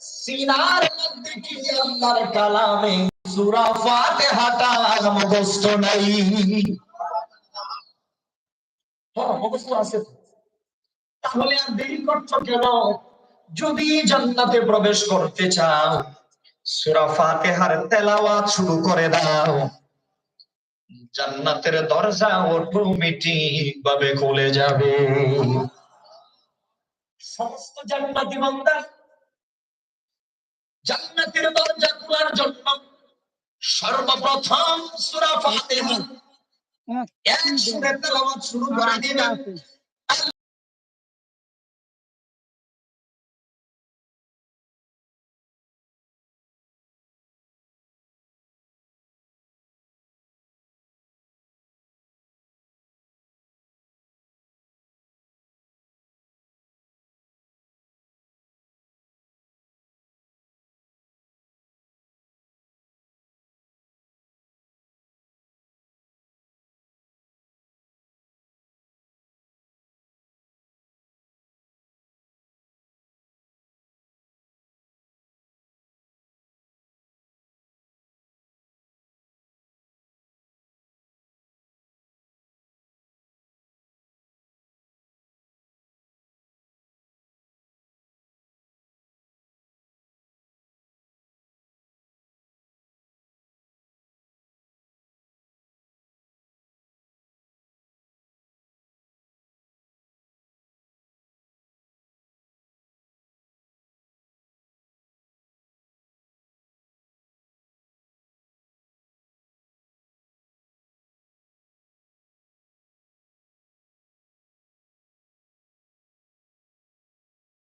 সিনার মধ্যে কি আল্লাহর কালামে? সূরা ফাতিহাটা মুখস্থ নাই। হ্যাঁ। তাহলে আর দেরি করছ কেন? যদি জান্নাতে প্রবেশ করতে চাও, সূরা ফাতিহার তেলাওয়াত শুরু করে দাও। জান্নাতের দরজা অটোমেটিক ভাবে খুলে যাবে। সমস্ত জান্নাতি বান্দা জান্নাতের দরজা খোলার জন্য সর্বপ্রথম সূরা ফাতিহা। এক সুরে তেলাওয়াত শুরু করে দিবেন।